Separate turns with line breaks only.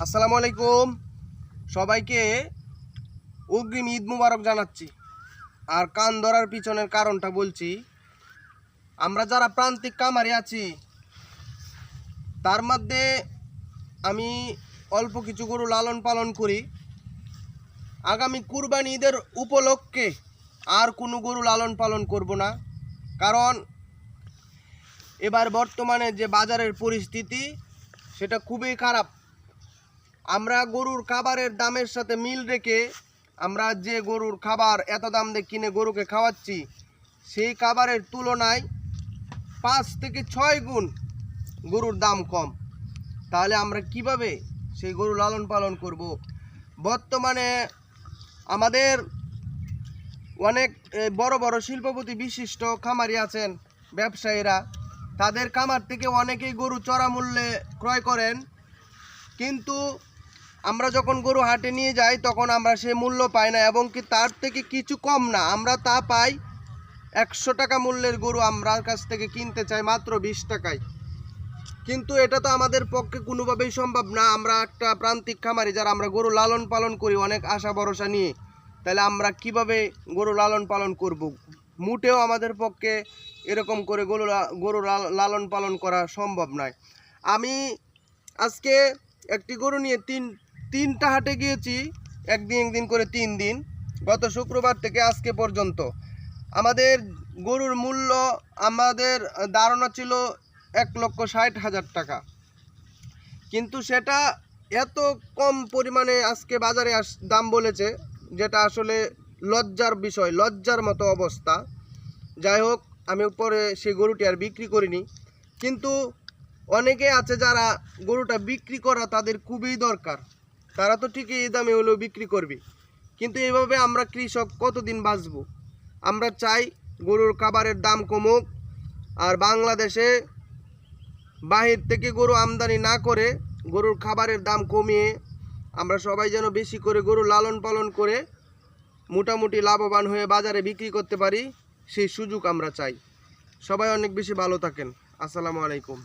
আসসালামু আলাইকুম। সবাইকে অগ্রিম ঈদ মুবারক জানাচ্ছি। আর কান ধরার পিছনের কারণটা বলছি, আমরা যারা প্রান্তিক কামারে আছি, তার মধ্যে আমি অল্প কিছু গরু লালন পালন করি। আগামী কুরবানি ঈদের উপলক্ষে আর কোনো গরু লালন পালন করব না। কারণ এবার বর্তমানে যে বাজারের পরিস্থিতি, সেটা খুবই খারাপ। আমরা গরুর খাবারের দামের সাথে মিল রেখে আমরা যে গরুর খাবার এত দাম দিয়ে কিনে গরুকে খাওয়াচ্ছি, সেই খাবারের তুলনায় পাঁচ থেকে ছয় গুণ গরুর দাম কম। তাহলে আমরা কীভাবে সেই গরু লালন পালন করব? বর্তমানে আমাদের অনেক বড় বড় শিল্পপতি বিশিষ্ট খামারি আছেন, ব্যবসায়ীরা। তাদের খামার থেকে অনেকেই গরু চড়া মূল্যে ক্রয় করেন। কিন্তু আমরা যখন গরু হাটে নিয়ে যাই, তখন আমরা সে মূল্য পাই না এবং কি তার থেকে কিছু কম না। আমরা তা পাই একশো টাকা মূল্যের গরু আমরা কাছ থেকে কিনতে চাই মাত্র বিশ টাকায়। কিন্তু এটা তো আমাদের পক্ষে কোনোভাবেই সম্ভব না। আমরা একটা প্রান্তিক খামারি যারা আমরা গরু লালন পালন করি, অনেক আশা ভরসা নিয়ে। তাহলে আমরা কীভাবে গরু লালন পালন করব? মুটেও আমাদের পক্ষে এরকম করে গরু গরু লালন পালন করা সম্ভব নয়। আমি আজকে একটি গরু নিয়ে তিন তিনটা হাটে গিয়েছি, একদিন একদিন করে তিন দিন, গত শুক্রবার থেকে আজকে পর্যন্ত। আমাদের গরুর মূল্য আমাদের ধারণা ছিল এক লক্ষ ষাট হাজার টাকা। কিন্তু সেটা এত কম পরিমাণে আজকে বাজারে আস, দাম বলেছে, যেটা আসলে লজ্জার বিষয়, লজ্জার মতো অবস্থা। যাই হোক, আমি পরে সেই গরুটি আর বিক্রি করিনি। কিন্তু অনেকে আছে যারা গরুটা বিক্রি করা তাদের খুবই দরকার। তারা তো ঠিকই এই দামে হলেও বিক্রি করবে। কিন্তু এইভাবে আমরা কৃষক কতদিন বাঁচব? আমরা চাই গরুর খাবারের দাম কমুক, আর বাংলাদেশে বাহির থেকে গরু আমদানি না করে গরুর খাবারের দাম কমিয়ে আমরা সবাই যেন বেশি করে গরু লালন পালন করে মোটামুটি লাভবান হয়ে বাজারে বিক্রি করতে পারি, সেই সুযোগ আমরা চাই। সবাই অনেক বেশি ভালো থাকেন। আসসালামু আলাইকুম।